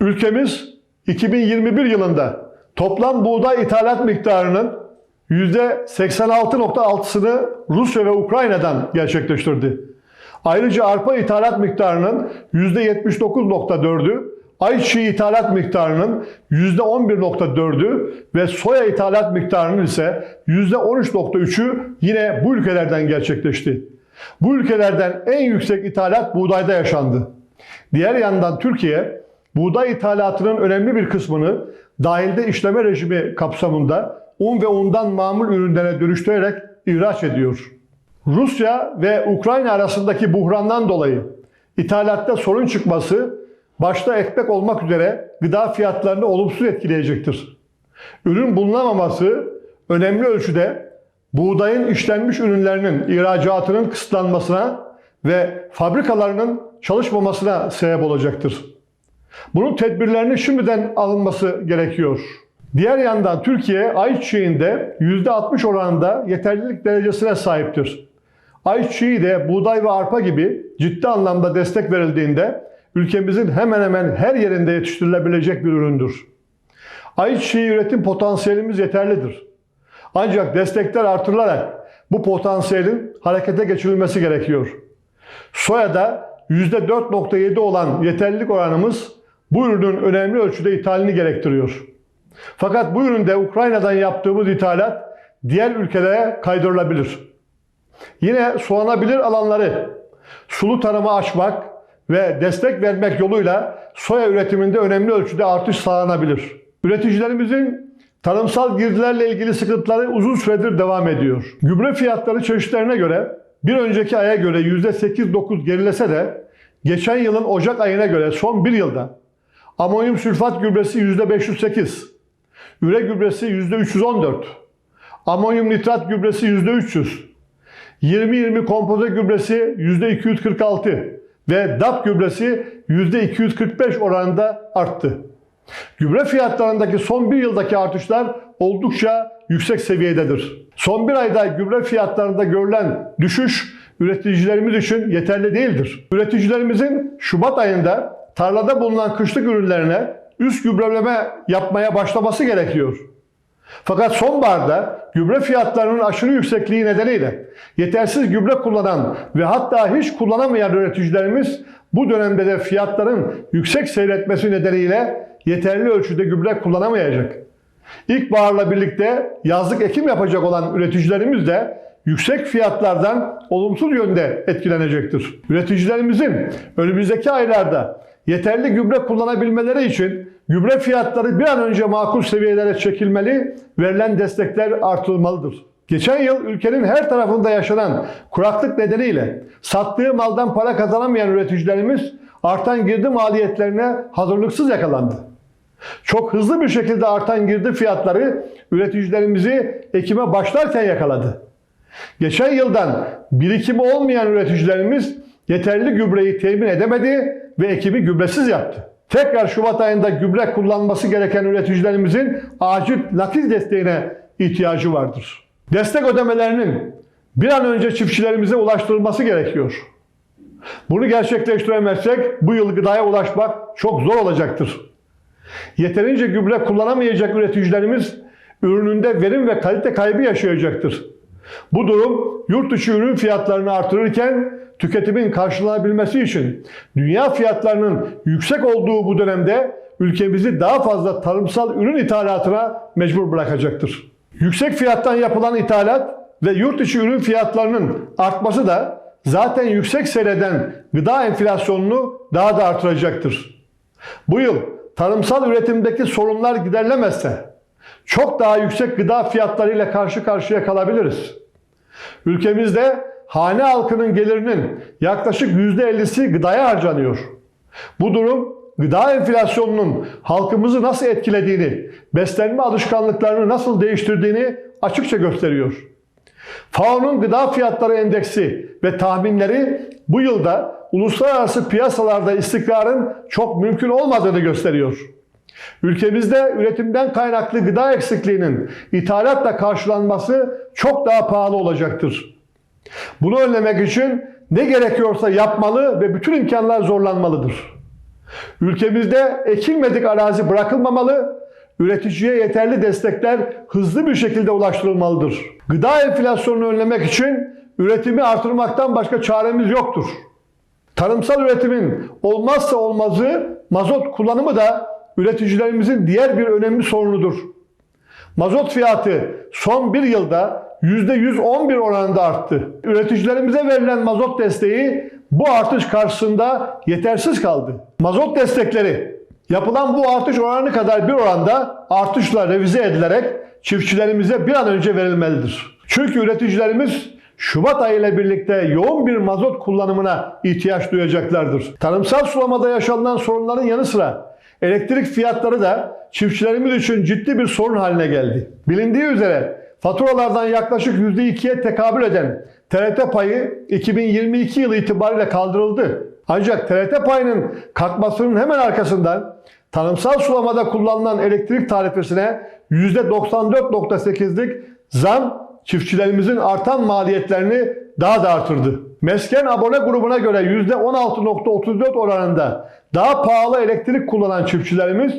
Ülkemiz 2021 yılında toplam buğday ithalat miktarının %86.6'sını Rusya ve Ukrayna'dan gerçekleştirdi. Ayrıca arpa ithalat miktarının %79.4'ü, ayçiçeği ithalat miktarının %11.4'ü ve soya ithalat miktarının ise %13.3'ü yine bu ülkelerden gerçekleşti. Bu ülkelerden en yüksek ithalat buğdayda yaşandı. Diğer yandan Türkiye buğday ithalatının önemli bir kısmını dahilde işleme rejimi kapsamında un ve undan mamul ürünlere dönüştürerek ihraç ediyor. Rusya ve Ukrayna arasındaki buhrandan dolayı ithalatta sorun çıkması başta ekmek olmak üzere gıda fiyatlarını olumsuz etkileyecektir. Ürün bulunamaması önemli ölçüde buğdayın işlenmiş ürünlerinin ihracatının kısıtlanmasına ve fabrikalarının çalışmamasına sebep olacaktır. Bunun tedbirlerini şimdiden alınması gerekiyor. Diğer yandan Türkiye ayçiçeğinde %60 oranında yeterlilik derecesine sahiptir. Ayçiçeği de buğday ve arpa gibi ciddi anlamda destek verildiğinde ülkemizin hemen hemen her yerinde yetiştirilebilecek bir üründür. Ayçiçeği üretim potansiyelimiz yeterlidir. Ancak destekler artırılarak bu potansiyelin harekete geçirilmesi gerekiyor. Soya'da %4.7 olan yeterlilik oranımız bu ürünün önemli ölçüde ithalini gerektiriyor. Fakat bu üründe Ukrayna'dan yaptığımız ithalat diğer ülkelere kaydırılabilir. Yine sulanabilir alanları sulu tarıma açmak ve destek vermek yoluyla soya üretiminde önemli ölçüde artış sağlanabilir. Üreticilerimizin tarımsal girdilerle ilgili sıkıntıları uzun süredir devam ediyor. Gübre fiyatları çeşitlerine göre bir önceki aya göre %8-9 gerilese de geçen yılın Ocak ayına göre son bir yılda amonyum sülfat gübresi %508, üre gübresi %314, amonyum nitrat gübresi %300, 20-20 kompoze gübresi %246 ve DAP gübresi %245 oranında arttı. Gübre fiyatlarındaki son bir yıldaki artışlar oldukça yüksek seviyededir. Son bir ayda gübre fiyatlarında görülen düşüş üreticilerimiz için yeterli değildir. Üreticilerimizin Şubat ayında tarlada bulunan kışlık ürünlerine üst gübreleme yapmaya başlaması gerekiyor. Fakat sonbaharda gübre fiyatlarının aşırı yüksekliği nedeniyle yetersiz gübre kullanan ve hatta hiç kullanamayan üreticilerimiz bu dönemde de fiyatların yüksek seyretmesi nedeniyle yeterli ölçüde gübre kullanamayacak. İlkbaharla birlikte yazlık ekim yapacak olan üreticilerimiz de yüksek fiyatlardan olumsuz yönde etkilenecektir. Üreticilerimizin önümüzdeki aylarda yeterli gübre kullanabilmeleri için gübre fiyatları bir an önce makul seviyelere çekilmeli, verilen destekler artırılmalıdır. Geçen yıl ülkenin her tarafında yaşanan kuraklık nedeniyle sattığı maldan para kazanamayan üreticilerimiz artan girdi maliyetlerine hazırlıksız yakalandı. Çok hızlı bir şekilde artan girdi fiyatları üreticilerimizi ekime başlarken yakaladı. Geçen yıldan birikimi olmayan üreticilerimiz yeterli gübreyi temin edemedi ve ekimi gübresiz yaptı. Tekrar Şubat ayında gübre kullanması gereken üreticilerimizin acil nakil desteğine ihtiyacı vardır. Destek ödemelerinin bir an önce çiftçilerimize ulaştırılması gerekiyor. Bunu gerçekleştiremezsek bu yıl gıdaya ulaşmak çok zor olacaktır. Yeterince gübre kullanamayacak üreticilerimiz ürününde verim ve kalite kaybı yaşayacaktır. Bu durum yurt dışı ürün fiyatlarını artırırken tüketimin karşılanabilmesi için dünya fiyatlarının yüksek olduğu bu dönemde ülkemizi daha fazla tarımsal ürün ithalatına mecbur bırakacaktır. Yüksek fiyattan yapılan ithalat ve yurt içi ürün fiyatlarının artması da zaten yüksek seyreden gıda enflasyonunu daha da artıracaktır. Bu yıl tarımsal üretimdeki sorunlar giderilemezse çok daha yüksek gıda fiyatlarıyla karşı karşıya kalabiliriz. Ülkemizde hane halkının gelirinin yaklaşık %50'si gıdaya harcanıyor. Bu durum gıda enflasyonunun halkımızı nasıl etkilediğini, beslenme alışkanlıklarını nasıl değiştirdiğini açıkça gösteriyor. FAO'nun gıda fiyatları endeksi ve tahminleri bu yılda uluslararası piyasalarda istikrarın çok mümkün olmadığını gösteriyor. Ülkemizde üretimden kaynaklı gıda eksikliğinin ithalatla karşılanması çok daha pahalı olacaktır. Bunu önlemek için ne gerekiyorsa yapmalı ve bütün imkanlar zorlanmalıdır. Ülkemizde ekilmedik arazi bırakılmamalı, üreticiye yeterli destekler hızlı bir şekilde ulaştırılmalıdır. Gıda enflasyonunu önlemek için üretimi artırmaktan başka çaremiz yoktur. Tarımsal üretimin olmazsa olmazı mazot kullanımı da üreticilerimizin diğer bir önemli sorunudur. Mazot fiyatı son bir yılda %111 oranında arttı. Üreticilerimize verilen mazot desteği bu artış karşısında yetersiz kaldı. Mazot destekleri yapılan bu artış oranı kadar bir oranda artışla revize edilerek çiftçilerimize bir an önce verilmelidir. Çünkü üreticilerimiz Şubat ayı ile birlikte yoğun bir mazot kullanımına ihtiyaç duyacaklardır. Tarımsal sulamada yaşanılan sorunların yanı sıra elektrik fiyatları da çiftçilerimiz için ciddi bir sorun haline geldi. Bilindiği üzere faturalardan yaklaşık %2'ye tekabül eden TRT payı 2022 yılı itibariyle kaldırıldı. Ancak TRT payının kalkmasının hemen arkasından tarımsal sulamada kullanılan elektrik tarifesine %94.8'lik zam çiftçilerimizin artan maliyetlerini daha da artırdı. Mesken abone grubuna göre %16.34 oranında daha pahalı elektrik kullanan çiftçilerimiz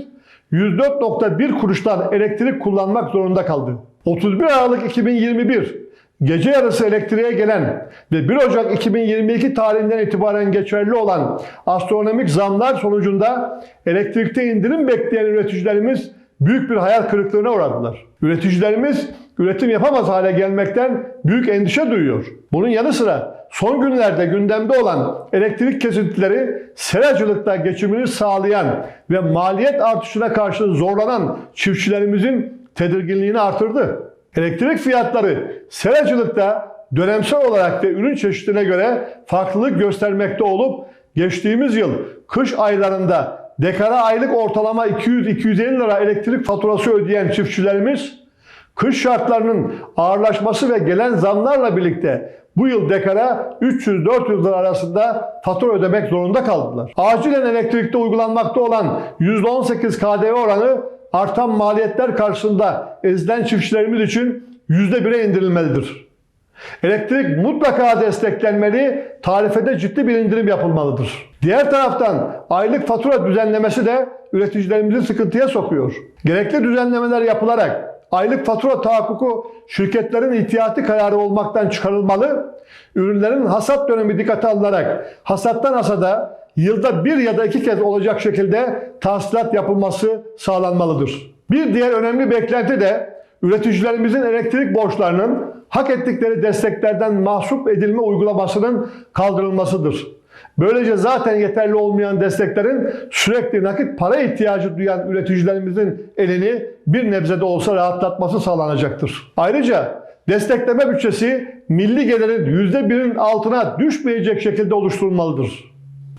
104.1 kuruştan elektrik kullanmak zorunda kaldı. 31 Aralık 2021 gece yarısı elektriğe gelen ve 1 Ocak 2022 tarihinden itibaren geçerli olan astronomik zamlar sonucunda elektrikte indirim bekleyen üreticilerimiz büyük bir hayal kırıklığına uğradılar. Üreticilerimiz üretim yapamaz hale gelmekten büyük endişe duyuyor. Bunun yanı sıra son günlerde gündemde olan elektrik kesintileri seracılıkta geçimini sağlayan ve maliyet artışına karşı zorlanan çiftçilerimizin tedirginliğini artırdı. Elektrik fiyatları seracılıkta dönemsel olarak ve ürün çeşidine göre farklılık göstermekte olup geçtiğimiz yıl kış aylarında dekara aylık ortalama 200-250 lira elektrik faturası ödeyen çiftçilerimiz kış şartlarının ağırlaşması ve gelen zamlarla birlikte bu yıl dekara 300-400 lira arasında fatura ödemek zorunda kaldılar. Acilen elektrikte uygulanmakta olan %18 KDV oranı artan maliyetler karşısında ezilen çiftçilerimiz için %1'e indirilmelidir. Elektrik mutlaka desteklenmeli, tarifede ciddi bir indirim yapılmalıdır. Diğer taraftan aylık fatura düzenlemesi de üreticilerimizi sıkıntıya sokuyor. Gerekli düzenlemeler yapılarak aylık fatura tahakkuku şirketlerin ihtiyati kararı olmaktan çıkarılmalı, ürünlerin hasat dönemi dikkate alınarak hasattan hasada yılda bir ya da iki kez olacak şekilde tahsilat yapılması sağlanmalıdır. Bir diğer önemli beklenti de üreticilerimizin elektrik borçlarının hak ettikleri desteklerden mahsup edilme uygulamasının kaldırılmasıdır. Böylece zaten yeterli olmayan desteklerin sürekli nakit para ihtiyacı duyan üreticilerimizin elini bir nebze de olsa rahatlatması sağlanacaktır. Ayrıca destekleme bütçesi milli gelirin %1'in altına düşmeyecek şekilde oluşturulmalıdır.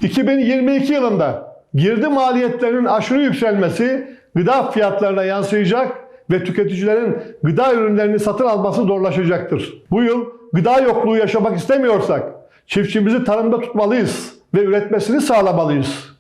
2022 yılında girdi maliyetlerinin aşırı yükselmesi gıda fiyatlarına yansıyacak ve tüketicilerin gıda ürünlerini satın alması zorlaşacaktır. Bu yıl gıda yokluğu yaşamak istemiyorsak çiftçimizi tarımda tutmalıyız ve üretmesini sağlamalıyız.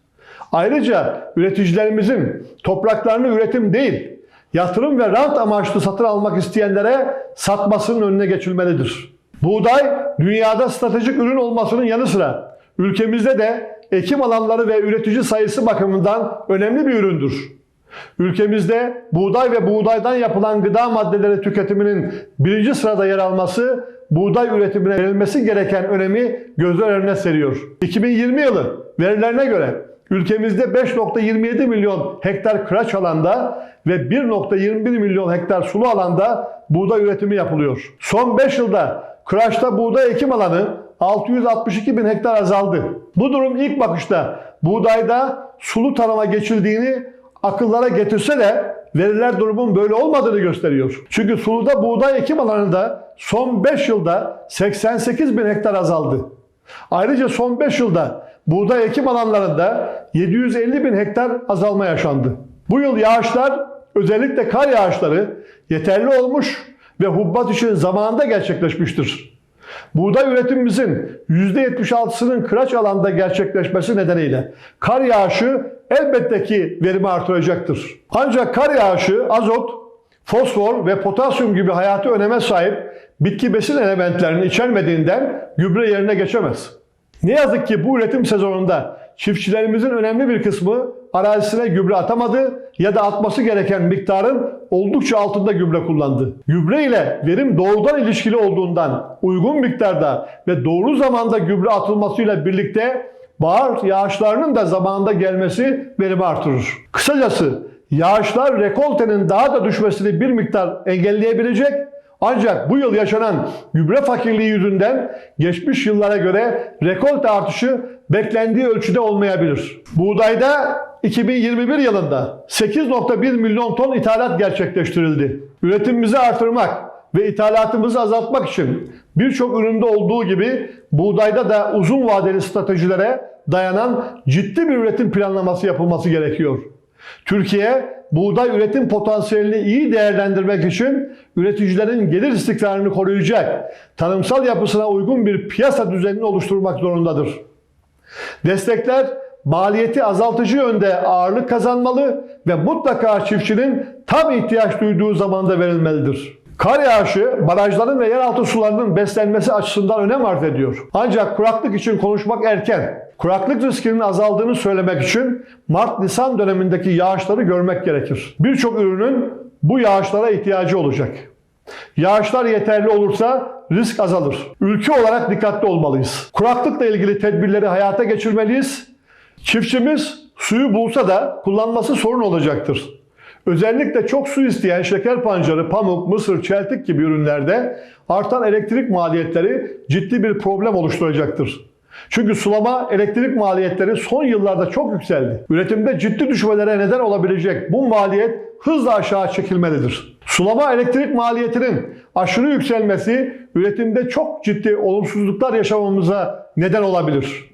Ayrıca üreticilerimizin topraklarını üretim değil, yatırım ve rant amaçlı satın almak isteyenlere satmasının önüne geçilmelidir. Buğday dünyada stratejik ürün olmasının yanı sıra ülkemizde de ekim alanları ve üretici sayısı bakımından önemli bir üründür. Ülkemizde buğday ve buğdaydan yapılan gıda maddeleri tüketiminin birinci sırada yer alması buğday üretimine verilmesi gereken önemi gözler önüne seriyor. 2020 yılı verilerine göre ülkemizde 5.27 milyon hektar kıraç alanda ve 1.21 milyon hektar sulu alanda buğday üretimi yapılıyor. Son 5 yılda kıraçta buğday ekim alanı 662 bin hektar azaldı. Bu durum ilk bakışta buğdayda sulu tarıma geçildiğini akıllara getirse de veriler durumun böyle olmadığını gösteriyor. Çünkü suluda buğday ekim alanında son 5 yılda 88 bin hektar azaldı. Ayrıca son 5 yılda buğday ekim alanlarında 750 bin hektar azalma yaşandı. Bu yıl yağışlar özellikle kar yağışları yeterli olmuş ve hubbat için zamanında gerçekleşmiştir. Buğday üretimimizin %76'sının kıraç alanda gerçekleşmesi nedeniyle kar yağışı elbette ki verimi artıracaktır. Ancak kar yağışı azot, fosfor ve potasyum gibi hayati öneme sahip bitki besin elementlerini içermediğinden gübre yerine geçemez. Ne yazık ki bu üretim sezonunda çiftçilerimizin önemli bir kısmı arazisine gübre atamadı ya da atması gereken miktarın oldukça altında gübre kullandı. Gübre ile verim doğrudan ilişkili olduğundan uygun miktarda ve doğru zamanda gübre atılmasıyla birlikte bahar yağışlarının da zamanında gelmesi verimi artırır. Kısacası yağışlar rekoltenin daha da düşmesini bir miktar engelleyebilecek ancak bu yıl yaşanan gübre fakirliği yüzünden geçmiş yıllara göre rekolte artışı beklendiği ölçüde olmayabilir. Buğdayda 2021 yılında 8.1 milyon ton ithalat gerçekleştirildi. Üretimimizi artırmak ve ithalatımızı azaltmak için birçok üründe olduğu gibi buğdayda da uzun vadeli stratejilere dayanan ciddi bir üretim planlaması yapılması gerekiyor. Türkiye buğday üretim potansiyelini iyi değerlendirmek için üreticilerin gelir istikrarını koruyacak, tarımsal yapısına uygun bir piyasa düzenini oluşturmak zorundadır. Destekler maliyeti azaltıcı yönde ağırlık kazanmalı ve mutlaka çiftçinin tam ihtiyaç duyduğu zamanda verilmelidir. Kar yağışı barajların ve yeraltı sularının beslenmesi açısından önem arz ediyor. Ancak kuraklık için konuşmak erken. Kuraklık riskinin azaldığını söylemek için Mart-Nisan dönemindeki yağışları görmek gerekir. Birçok ürünün bu yağışlara ihtiyacı olacak. Yağışlar yeterli olursa risk azalır. Ülke olarak dikkatli olmalıyız. Kuraklıkla ilgili tedbirleri hayata geçirmeliyiz. Çiftçimiz suyu bulsa da kullanması sorun olacaktır. Özellikle çok su isteyen şeker pancarı, pamuk, mısır, çeltik gibi ürünlerde artan elektrik maliyetleri ciddi bir problem oluşturacaktır. Çünkü sulama elektrik maliyetleri son yıllarda çok yükseldi. Üretimde ciddi düşmelere neden olabilecek bu maliyet hızla aşağı çekilmelidir. Sulama elektrik maliyetinin aşırı yükselmesi üretimde çok ciddi olumsuzluklar yaşamamıza neden olabilir.